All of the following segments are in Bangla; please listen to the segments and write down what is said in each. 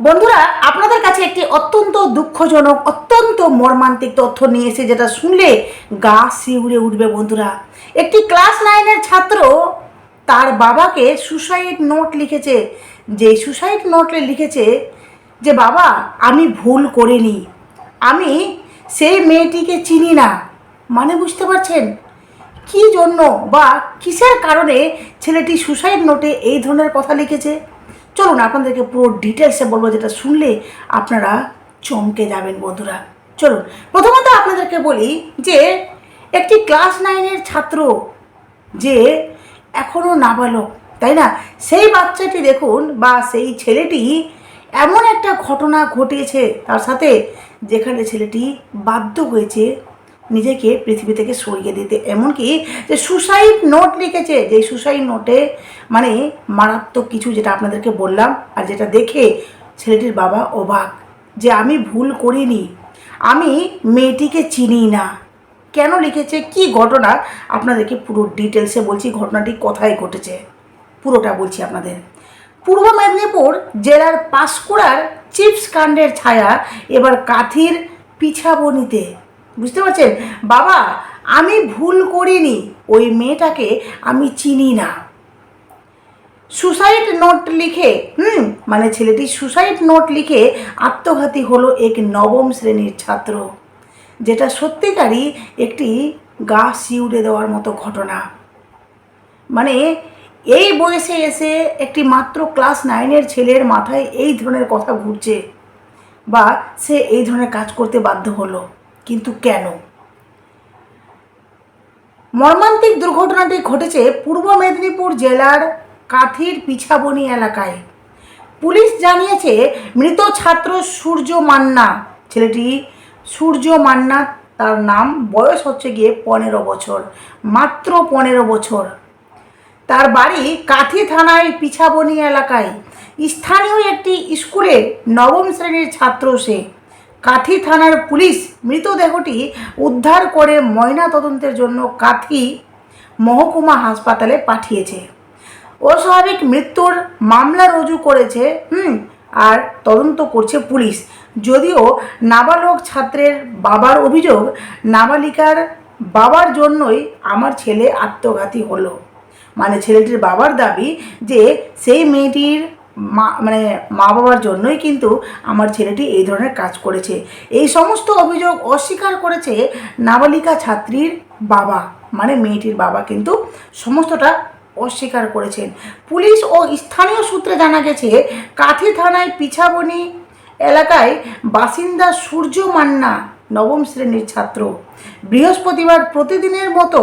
বন্ধুরা, আপনাদের কাছে একটি অত্যন্ত দুঃখজনক, অত্যন্ত মর্মান্তিক তথ্য নিয়ে এসে যেটা শুনলে গা শিউরে উঠবে বন্ধুরা। একটি ক্লাস নাইনের ছাত্র তার বাবাকে সুসাইড নোট লিখেছে। যে সুসাইড নোটে লিখেছে যে, বাবা, আমি ভুল করিনি। আমি সেই মেয়েটিকে চিনি না। মানে বুঝতে পারছেন? কি জন্য বা কিসের কারণে ছেলেটি সুসাইড নোটে এই ধরনের কথা লিখেছে? চলুন, আপনাদেরকে পুরো ডিটেলসে বলব, যেটা শুনলে আপনারা চমকে যাবেন বন্ধুরা। চলুন, প্রথমত আপনাদেরকে বলি যে, একটি ক্লাস নাইনের ছাত্র যে এখনও নাবালক, তাই না? সেই বাচ্চাটি দেখুন, বা সেই ছেলেটি এমন একটা ঘটনা ঘটিয়েছে, তার সাথে যেখানে ছেলেটি বাধ্য হয়েছে নিজেকে পৃথিবী থেকে সরিয়ে দিতে। এমনকি যে সুসাইড নোট লিখেছে, যে সুসাইড নোটে মানে মারাত্মক কিছু যেটা আপনাদেরকে বললাম আর যেটা দেখে ছেলেটির বাবা অবাক যে আমি ভুল করিনি, আমি মেয়েটিকে চিনি না। কেন লিখেছে? কি ঘটনা? আপনাদেরকে পুরো ডিটেলসে বলছি, ঘটনাটি কোথায় ঘটেছে। পুরোটা বলছি আপনাদের। পূর্ব মেদিনীপুর জেলার পাঁশকুড়ার চিপস কাণ্ডের ছায়া এবার কাথির পিছাবনিতে। বুঝতে পারছেন? বাবা, আমি ভুল করিনি। ওই মেয়েটাকে আমি চিনি না। সুসাইড নোট লিখে, হুম মানে ছেলেটি সুসাইড নোট লিখে আত্মঘাতী হলো এক নবম শ্রেণির ছাত্র, যেটা সত্যিকারই একটি গা শিউড়ে দেওয়ার মতো ঘটনা। মানে এই বয়সে এসে একটি মাত্র ক্লাস নাইনের ছেলের মাথায় এই ধরনের কথা ঘুরছে, বা সে এই ধরনের কাজ করতে বাধ্য হলো। কিন্তু কেন? মর্মান্তিক দুর্ঘটনাটি ঘটেছে পূর্ব মেদিনীপুর জেলার কাথির পিছাবনি এলাকায়। পুলিশ জানিয়েছে, মৃত ছাত্র সূর্য মান্না, ছেলেটি সূর্য মান্না, তার নাম, বয়স হচ্ছে গিয়ে পনেরো বছর, মাত্র পনেরো বছর। তার বাড়ি কাথি থানায় পিছাবনি এলাকায়। স্থানীয় একটি স্কুলে নবম শ্রেণির ছাত্র সে। কাথি থানার পুলিশ মৃতদেহটি উদ্ধার করে ময়না তদন্তের জন্য কাথি মহকুমা হাসপাতালে পাঠিয়েছে। অস্বাভাবিক মৃত্যুর মামলা রুজু করেছে, হুম, আর তদন্ত করছে পুলিশ। যদিও নাবালক ছাত্রের বাবার অভিযোগ, নাবালিকার বাবার জন্যই আমার ছেলে আত্মঘাতী হলো। মানে ছেলেটির বাবার দাবি যে সেই মেয়েটির মা মানে মা বাবার জন্যই কিন্তু আমার ছেলেটি এই ধরনের কাজ করেছে। এই সমস্ত অভিযোগ অস্বীকার করেছে নাবালিকা ছাত্রীর বাবা মানে মেয়েটির বাবা কিন্তু সমস্তটা অস্বীকার করেছেন। পুলিশ ও স্থানীয় সূত্রে জানা গেছে, কাথি থানায় পিছাবনি এলাকায় বাসিন্দা সূর্য মান্না নবম শ্রেণির ছাত্র। বৃহস্পতিবার প্রতিদিনের মতো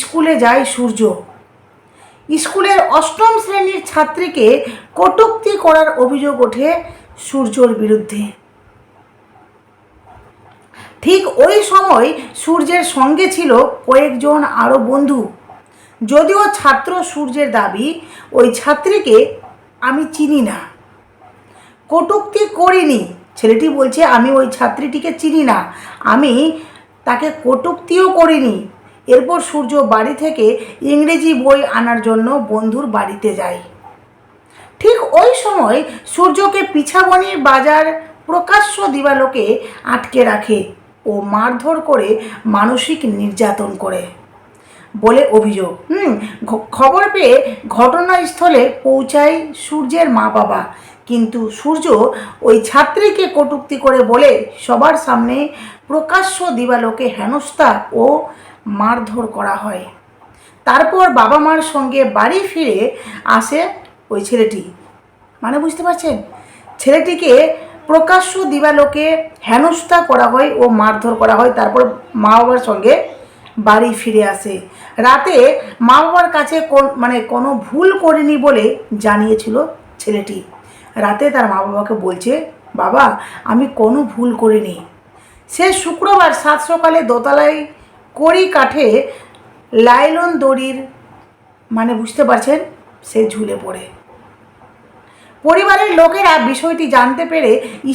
স্কুলে যায় সূর্য। স্কুলের অষ্টম শ্রেণির ছাত্রীকে কটূক্তি করার অভিযোগ ওঠে সূর্যর বিরুদ্ধে। ঠিক ওই সময় সূর্যের সঙ্গে ছিল কয়েকজন আরও বন্ধু। যদিও ছাত্র সূর্যের দাবি, ওই ছাত্রীকে আমি চিনি না। কটূক্তি করিনি। ছেলেটি বলছে, আমি ওই ছাত্রীটিকে চিনি না। আমি তাকে কটূক্তিও করিনি। এরপর সূর্য বাড়ি থেকে ইংরেজি বই আনার জন্য বন্ধুর বাড়িতে যায়। ঠিক ওই সময় সূর্যকে পিছাবনির বাজার প্রকাশ্য দিবালোকে আটকে রাখে ও মারধর করে মানসিক নির্যাতন করে। বলে অভিযোগ। হুম খবর পেয়ে ঘটনাস্থলে পৌঁছায় সূর্যের মা বাবা। কিন্তু সূর্য ওই ছাত্রীকে কটূক্তি করে বলে, সবার সামনে প্রকাশ্য দিবালোকে হেনস্থা ও মারধর করা হয়। তারপর বাবা মার সঙ্গে বাড়ি ফিরে আসে ওই ছেলেটি। মানে বুঝতে পারছেন? ছেলেটিকে প্রকাশ্য দিবালোকে হেনস্থা করা হয় ও মারধর করা হয়। তারপর মা বাবার সঙ্গে বাড়ি ফিরে আসে। রাতে মা বাবার কাছে মানে কোনো ভুল করেনি বলে জানিয়েছিল ছেলেটি। রাতে তার মা বাবাকে বলছে, বাবা, আমি কোনো ভুল করিনি। সে শুক্রবার সাত সকালে দোতলায় কড়ি কাঠে লাইলন দড়ির মানে বুঝতে পারছেন? সে ঝুলে পড়ে। পরিবারের লোকেরা বিষয়টি জানতে পেরে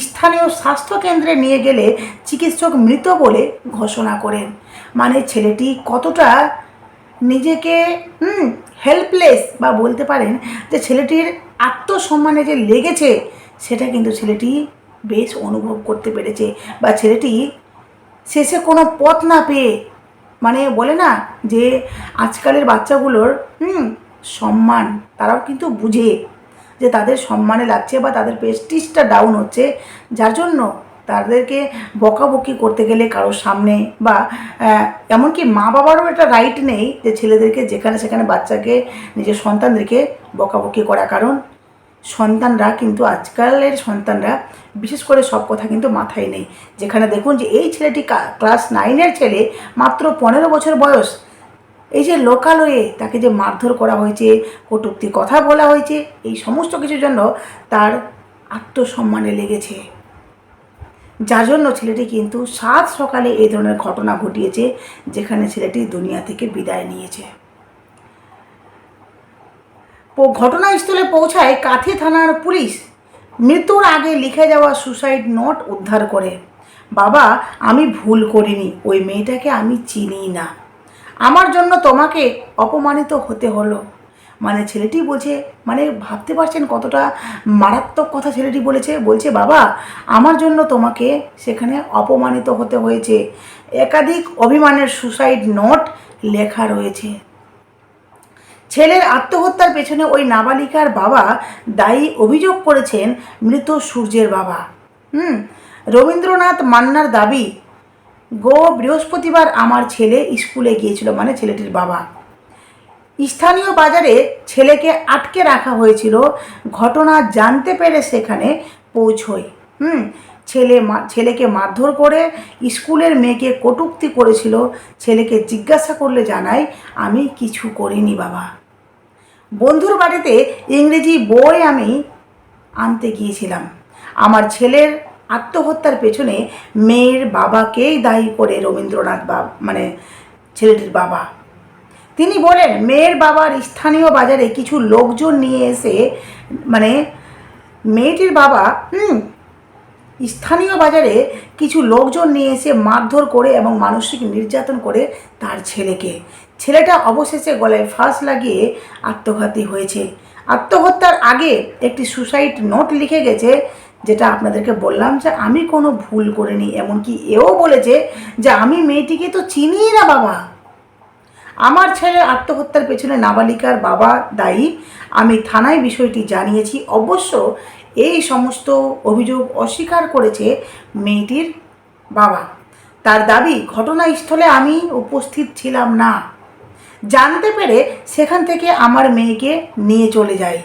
স্থানীয় স্বাস্থ্যকেন্দ্রে নিয়ে গেলে চিকিৎসক মৃত বলে ঘোষণা করেন। মানে ছেলেটি কতটা নিজেকে, হুম হেল্পলেস বা বলতে পারেন যে ছেলেটির আত্মসম্মানে যে লেগেছে, সেটা কিন্তু ছেলেটি বেশ অনুভব করতে পেরেছে বা ছেলেটি শেষে কোনো পথ না পেয়ে মানে বলে না যে আজকালের বাচ্চাগুলোর, হুম, সম্মান, তারাও কিন্তু বুঝে যে তাদের সম্মানে লাগছে বা তাদের প্রেস্টিজটা ডাউন হচ্ছে। যার জন্য তাদেরকে বকাবকি করতে গেলে কারোর সামনে বা এমনকি মা বাবারও একটা রাইট নেই যে ছেলেদেরকে যেখানে সেখানে বাচ্চাকে, নিজের সন্তানদেরকে বকাবকি করা। কারণ সন্তানরা কিন্তু আজকালের সন্তানরা, বিশেষ করে সব কথা কিন্তু মাথায় নেই। যেখানে দেখুন যে এই ছেলেটি ক্লাস নাইনের ছেলে, মাত্র পনেরো বছর বয়স। এই যে লোকালয়ে তাকে যে মারধর করা হয়েছে, কটুক্তি কথা বলা হয়েছে, এই সমস্ত কিছুর জন্য তার আত্মসম্মানে লেগেছে। যার জন্য ছেলেটি কিন্তু সাত সকালে এই ধরনের ঘটনা ঘটিয়েছে, যেখানে ছেলেটি দুনিয়া থেকে বিদায় নিয়েছে। ঘটনাস্থলে পৌঁছায় কাথি থানার পুলিশ। মৃত্যুর আগে লিখে যাওয়া সুসাইড নোট উদ্ধার করে। বাবা, আমি ভুল করিনি, ওই মেয়েটাকে আমি চিনি না। আমার জন্য তোমাকে অপমানিত হতে হলো। মানে ছেলেটি বলছে মানে ভাবতে পারছেন কতটা মারাত্মক কথা ছেলেটি বলেছে? বলছে, বাবা, আমার জন্য তোমাকে সেখানে অপমানিত হতে হয়েছে। একাধিক অভিমানের সুসাইড নোট লেখা রয়েছে। ছেলের আত্মহত্যার পেছনে ওই নাবালিকার বাবা দায়ী অভিযোগ করেছেন মৃত সূর্যের বাবা। হুম, রবীন্দ্রনাথ মান্নার দাবি, গো, বৃহস্পতিবার আমার ছেলে স্কুলে গিয়েছিল। মানে ছেলেটির বাবা। স্থানীয় বাজারে ছেলেকে আটকে রাখা হয়েছিল। ঘটনা জানতে পেরে সেখানে পৌঁছই। হুম, ছেলে ছেলেকে মারধর করে স্কুলের মেয়েকে কটূক্তি করেছিল। ছেলেকে জিজ্ঞাসা করলে জানাই আমি কিছু করিনি বাবা। বন্ধুর বাড়িতে ইংরেজি বই আমি আনতে গিয়েছিলাম। আমার ছেলের আত্মহত্যার পেছনে মেয়ের বাবাকেই দায়ী করে রবীন্দ্রনাথ বাব মানে ছেলেটির বাবা। তিনি বলেন, মেয়ের বাবার স্থানীয় বাজারে কিছু লোকজন নিয়ে এসে মানে মেয়েটির বাবা স্থানীয় বাজারে কিছু লোকজন নিয়ে এসে মারধর করে এবং মানসিক নির্যাতন করে তার ছেলেকে। ছেলেটা অবশেষে গলায় ফাঁস লাগিয়ে আত্মঘাতী হয়েছে। আত্মহত্যার আগে একটি সুসাইড নোট লিখে গেছে, যেটা আপনাদেরকে বললাম যে, আমি কোনো ভুল করিনি। এমনকি এও বলেছে যে, আমি মেয়েটিকে তো চিনি না, বাবা। আমার ছেলে আত্মহত্যার পেছনে নাবালিকার বাবা দায়ী। আমি থানায় বিষয়টি জানিয়েছি। অবশ্য এই সমস্ত অভিযোগ অস্বীকার করেছে মেয়েটির বাবা। তার দাবি, ঘটনাস্থলে আমি উপস্থিত ছিলাম না। জানতে পেরে সেখান থেকে আমার মেয়েকে নিয়ে চলে যায়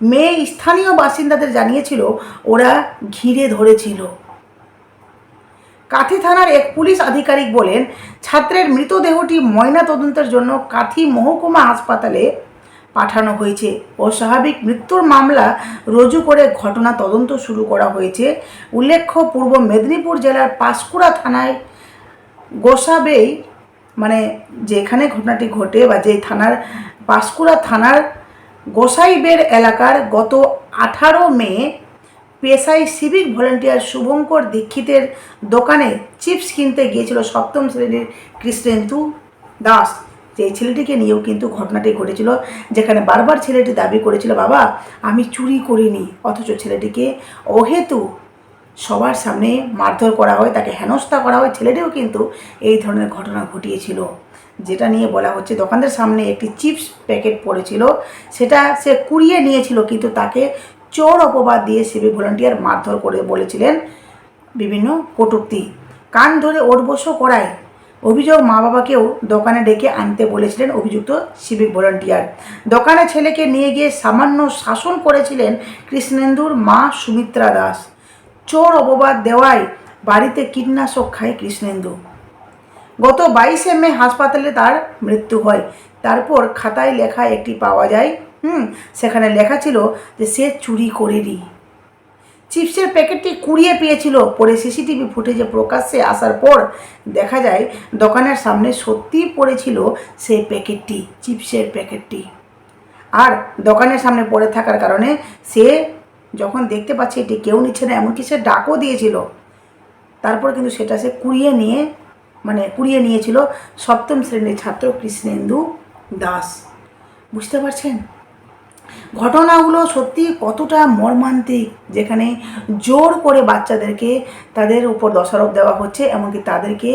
মেয়ে স্থানীয় বাসিন্দাদের জানিয়েছিল, ওরা ঘিরে ধরেছিল। কাথি থানার এক পুলিশ আধিকারিক বলেন, ছাত্রের মৃতদেহটি ময়না তদন্তের জন্য কাথি মহকুমা হাসপাতালে পাঠানো হয়েছে অস্বাভাবিক মৃত্যুর মামলা রুজু করে ঘটনা তদন্ত শুরু করা হয়েছে। উল্লেখ্য, পূর্ব মেদিনীপুর জেলার পাঁশকুড়া থানায় গোসাবেই মানে যেখানে ঘটনাটি ঘটে বা যে থানার, পাঁশকুড়া থানার গোসাইবের এলাকার গত আঠারো মে পেশায় সিভিক ভলেন্টিয়ার শুভঙ্কর দীক্ষিতের দোকানে চিপস কিনতে গিয়েছিল সপ্তম শ্রেণির কৃষ্ণেন্দু দাস। যে ছেলেটিকে নিয়েও কিন্তু ঘটনাটি ঘটেছিল, যেখানে বারবার ছেলেটি দাবি করেছিল, বাবা, আমি চুরি করিনি। অথচ ছেলেটিকে অহেতু সবার সামনে মারধর করা হয়, তাকে হেনস্থা করা হয়। ছেলেটিও কিন্তু এই ধরনের ঘটনা ঘটিয়েছিল। যেটা নিয়ে বলা হচ্ছে, দোকানদার সামনে একটি চিপস প্যাকেট পড়েছিল। সেটা সে কুড়িয়ে নিয়েছিল, কিন্তু তাকে চোর অপবাদ দিয়ে সিভিক ভলান্টিয়ার মারধর করে বলেছিলেন বিভিন্ন কটূক্তি। কান ধরে ওঠবসও করায় অভিযোগ মা বাবাকেও দোকানে ডেকে আনতে বলেছিলেন অভিযুক্ত সিভিক ভলান্টিয়ার। দোকানে ছেলেকে নিয়ে গিয়ে সামান্য শাসন করেছিলেন কৃষ্ণেন্দুর মা সুমিত্রা দাস। চোর অপবাদ দেওয়ায় বাড়িতে কীটনাশক খায় কৃষ্ণেন্দু। গত বাইশে মে হাসপাতালে তার মৃত্যু হয়। তারপর খাতায় লেখা একটি পাওয়া যায় হুম, সেখানে লেখা ছিল যে সে চুরি করেনি। চিপসের প্যাকেটটি কুড়িয়ে পেয়েছিল। পরে সিসিটিভি ফুটেজে প্রকাশ্যে আসার পর দেখা যায়, দোকানের সামনে সত্যিই পড়েছিল সেই প্যাকেটটি, চিপসের প্যাকেটটি। আর দোকানের সামনে পড়ে থাকার কারণে সে যখন দেখতে পাচ্ছে এটি কেউ নিচ্ছে না, এমনকি সে ডাকও দিয়েছিল। তারপর কিন্তু সেটা সে কুড়িয়ে নিয়ে মানে কুড়িয়ে নিয়েছিল সপ্তম শ্রেণির ছাত্র কৃষ্ণেন্দু দাস। বুঝতে পারছেন? ঘটনাগুলো সত্যি কতটা মর্মান্তিক, যেখানে জোর করে বাচ্চাদেরকে তাদের উপর দোষারোপ দেওয়া হচ্ছে, এমনকি তাদেরকে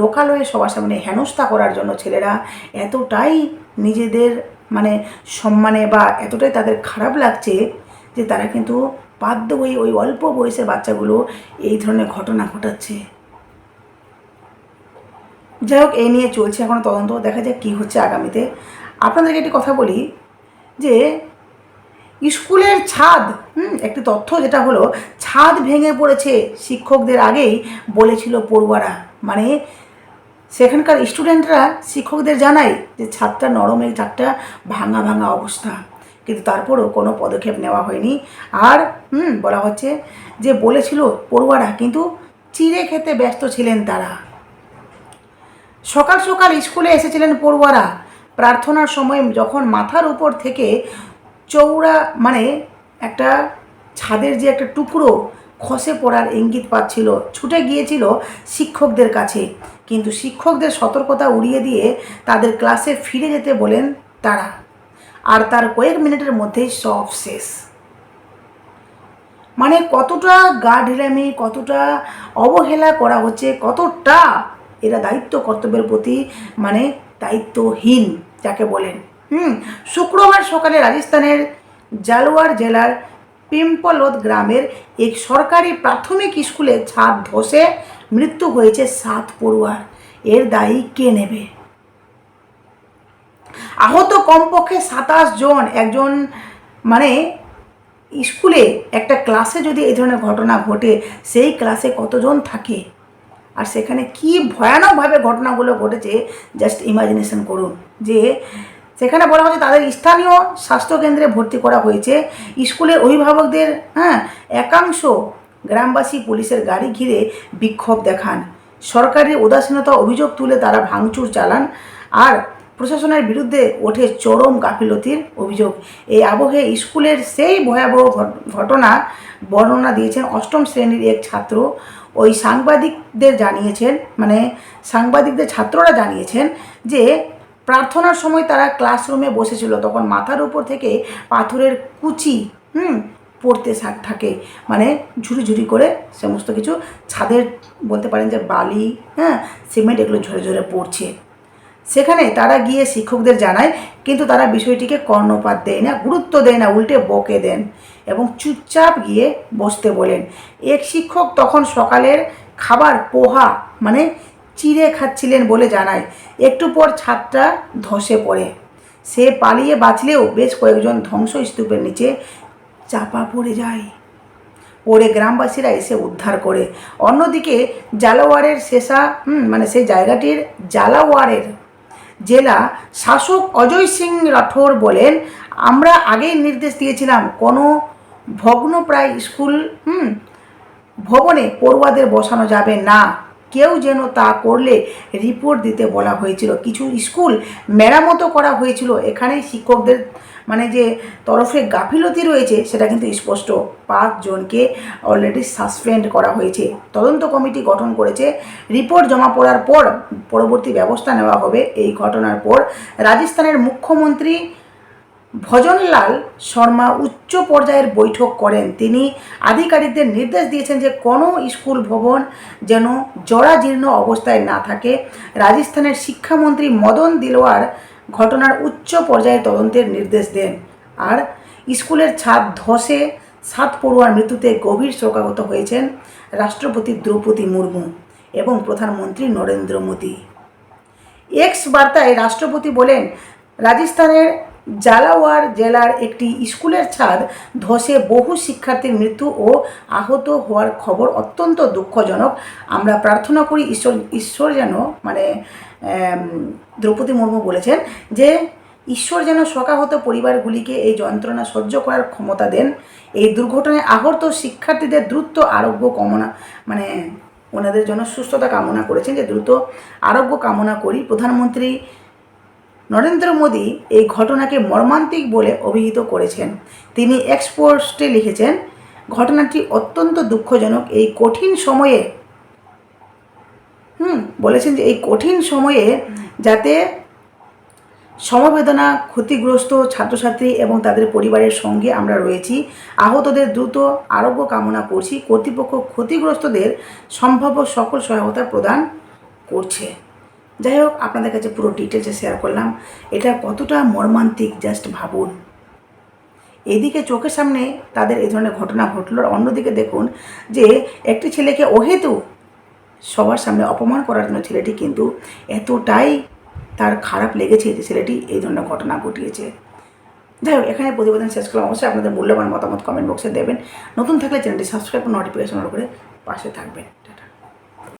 লোকালয়ে সবার সামনে হেনস্থা করার জন্য ছেলেরা এতটাই নিজেদের মানে সম্মানে বা এতটাই তাদের খারাপ লাগছে যে তারা কিন্তু বাধ্য হয়ে ওই অল্প বয়সের বাচ্চাগুলো এই ধরনের ঘটনা ঘটাচ্ছে। যাই হোক এই নিয়ে চলছে এখন তদন্ত, দেখা যাক কী হচ্ছে আগামীতে। আপনাদেরকে একটি কথা বলি যে স্কুলের ছাদ, হুম, একটি তথ্য যেটা হলো, ছাদ ভেঙে পড়েছে শিক্ষকদের আগেই বলেছিল পড়ুয়ারা। মানে সেখানকার স্টুডেন্টরা শিক্ষকদের জানায় যে ছাদটা নরম এই ছাদটা ভাঙা ভাঙা অবস্থা। কিন্তু তারপরও কোনো পদক্ষেপ নেওয়া হয়নি। আর, হুম, বলা হচ্ছে যে বলেছিল পড়ুয়ারা, কিন্তু চিড়ে খেতে ব্যস্ত ছিলেন তারা। সকাল সকাল স্কুলে এসেছিলেন পড়ুয়ারা। প্রার্থনার সময় যখন মাথার উপর থেকে চৌড়া মানে একটা ছাদের যে একটা টুকরো খসে পড়ার ইঙ্গিত পাচ্ছিল, ছুটে গিয়েছিল শিক্ষকদের কাছে। কিন্তু শিক্ষকদের সতর্কতা উড়িয়ে দিয়ে তাদের ক্লাসে ফিরে যেতে বলেন তারা। আর তার কয়েক মিনিটের মধ্যেই সব শেষ। মানে কতটা গা ঢিলামি কতটা অবহেলা করা হচ্ছে, কতটা এরা দায়িত্ব কর্তব্যের প্রতি মানে দায়িত্বহীন। যাকে বলেন। হুম, শুক্রবার সকালে রাজস্থানের জালোয়ার জেলার পিম্পলোদ গ্রামের এক সরকারি প্রাথমিক স্কুলে ছাদ ধসে মৃত্যু হয়েছে সাত পড়ুয়ার। এর দায়ী কে নেবে? আহত কমপক্ষে সাতাশ জন একজন মানে স্কুলে একটা ক্লাসে যদি এই ধরনের ঘটনা ঘটে, সেই ক্লাসে কতজন থাকে? আর সেখানে কি ভয়ানকভাবে ঘটনাগুলো ঘটেছে জাস্ট ইমাজিনেশন করুন। যে সেখানে বলা হচ্ছে তাদের স্থানীয় স্বাস্থ্যকেন্দ্রে ভর্তি করা হয়েছে। স্কুলের অভিভাবকদের হ্যাঁ একাংশ গ্রামবাসী পুলিশের গাড়ি ঘিরে বিক্ষোভ দেখান। সরকারের উদাসীনতা অভিযোগ তুলে তারা ভাঙচুর চালান। আর প্রশাসনের বিরুদ্ধে ওঠে চরম গাফিলতির অভিযোগ। এই আবহে স্কুলের সেই ভয়াবহ ঘট- ঘটনা বর্ণনা দিয়েছেন অষ্টম শ্রেণির এক ছাত্র। ওই সাংবাদিকদের জানিয়েছেন মানে সাংবাদিকদের ছাত্ররা জানিয়েছেন যে প্রার্থনার সময় তারা ক্লাসরুমে বসেছিল, তখন মাথার উপর থেকে পাথরের কুচি, হুম, পড়তে থাকে মানে ঝুড়ি ঝুড়ি করে সমস্ত কিছু ছাদের বলতে পারেন যে বালি হ্যাঁ সিমেন্ট এগুলো ঝরে ঝরে পড়ছে। সেখানে তারা গিয়ে শিক্ষকদের জানায়, কিন্তু তারা বিষয়টিকে কর্ণপাত দেয় না, গুরুত্ব দেয় না, উল্টে বকে দেন এবং চুপচাপ গিয়ে বসতে বলেন। এক শিক্ষক তখন সকালের খাবার পোহা মানে চিড়ে খাচ্ছিলেন বলে জানায়। একটু পর ছাদটা ধসে পড়ে। সে পালিয়ে বাঁচলেও বেশ কয়েকজন ধ্বংসস্তূপের নিচে চাপা পড়ে যায়। পরে গ্রামবাসীরা এসে উদ্ধার করে। অন্যদিকে জালাওয়ারের শেষা মানে সেই জায়গাটির জালাওয়ারের জেলা শাসক অজয় সিং রাঠোর বলেন, আমরা আগেই নির্দেশ দিয়েছিলাম কোনো ভগ্নপ্রায় স্কুল, হুম, ভবনে পড়ুয়াদের বসানো যাবে না। কেউ যেন তা করলে রিপোর্ট দিতে বলা হয়েছিল। কিছু স্কুল মেরামতো করা হয়েছিল। এখানে শিক্ষকদের মানে যে তরফে গাফিলতি রয়েছে, সেটা কিন্তু স্পষ্ট। পাঁচজনকে অলরেডি সাসপেন্ড করা হয়েছে। তদন্ত কমিটি গঠন করেছে। রিপোর্ট জমা পড়ার পর পরবর্তী ব্যবস্থা নেওয়া হবে এই ঘটনার পর। রাজস্থানের মুখ্যমন্ত্রী ভজনলাল শর্মা উচ্চ পর্যায়ের বৈঠক করেন। তিনি আধিকারিকদের নির্দেশ দিয়েছেন যে কোনো স্কুল ভবন যেন জরাজীর্ণ অবস্থায় না থাকে। রাজস্থানের শিক্ষামন্ত্রী মদন দিলওয়ার ঘটনার উচ্চ পর্যায়ে তদন্তের নির্দেশ দেন। আর স্কুলের ছাদ ধসে সাত পড়ুয়ার মৃত্যুতে গভীর শোকাগত হয়েছেন রাষ্ট্রপতি দ্রৌপদী মুর্মু এবং প্রধানমন্ত্রী নরেন্দ্র মোদী। এক্স বার্তায় রাষ্ট্রপতি বলেন, রাজস্থানের জালাওয়ার জেলার একটি স্কুলের ছাদ ধসে বহু শিক্ষার্থীর মৃত্যু ও আহত হওয়ার খবর অত্যন্ত দুঃখজনক। আমরা প্রার্থনা করি ঈশ্বর ঈশ্বর যেন মানে দ্রৌপদী মুর্মু বলেছেন যে, ঈশ্বর যেন শোকাহত পরিবারগুলিকে এই যন্ত্রণা সহ্য করার ক্ষমতা দেন, এই দুর্ঘটনায় আহত শিক্ষার্থীদের দ্রুত আরোগ্য কামনা মানে ওনাদের জন্য সুস্থতা কামনা করেছেন যে, দ্রুত আরোগ্য কামনা করি। প্রধানমন্ত্রী নরেন্দ্র মোদী এই ঘটনাকে মর্মান্তিক বলে অভিহিত করেছেন। তিনি এক্সপোর্টে লিখেছেন, ঘটনাটি অত্যন্ত দুঃখজনক। এই কঠিন সময়ে হুম, বলেছেন যে এই কঠিন সময়ে যাতে সমবেদনা ক্ষতিগ্রস্ত ছাত্রছাত্রী এবং তাদের পরিবারের সঙ্গে আমরা রয়েছি, আহতদের দ্রুত আরোগ্য কামনা করছি, কর্তৃপক্ষ ক্ষতিগ্রস্তদের সম্ভাব্য সকল সহায়তা প্রদান করছে। যাই হোক, আপনাদের কাছে পুরো ডিটেলসে শেয়ার করলাম। এটা কতটা মর্মান্তিক জাস্ট ভাবুন। এদিকে চোখের সামনে তাদের এই ধরনের ঘটনা ঘটলো। অন্যদিকে দেখুন যে একটি ছেলেকে অহেতু সবার সামনে অপমান করার জন্য ছেলেটি কিন্তু এতটাই তার খারাপ লেগেছে যে ছেলেটি এই ধরনের ঘটনা ঘটিয়েছে। যাই হোক, এখানে প্রতিবেদন শেষ করলাম। অবশ্যই আপনাদের মূল্যবান মতামত কমেন্ট বক্সে দেবেন। নতুন থাকলে চ্যানেলটি সাবস্ক্রাইব নোটিফিকেশন করে পাশে থাকবেন।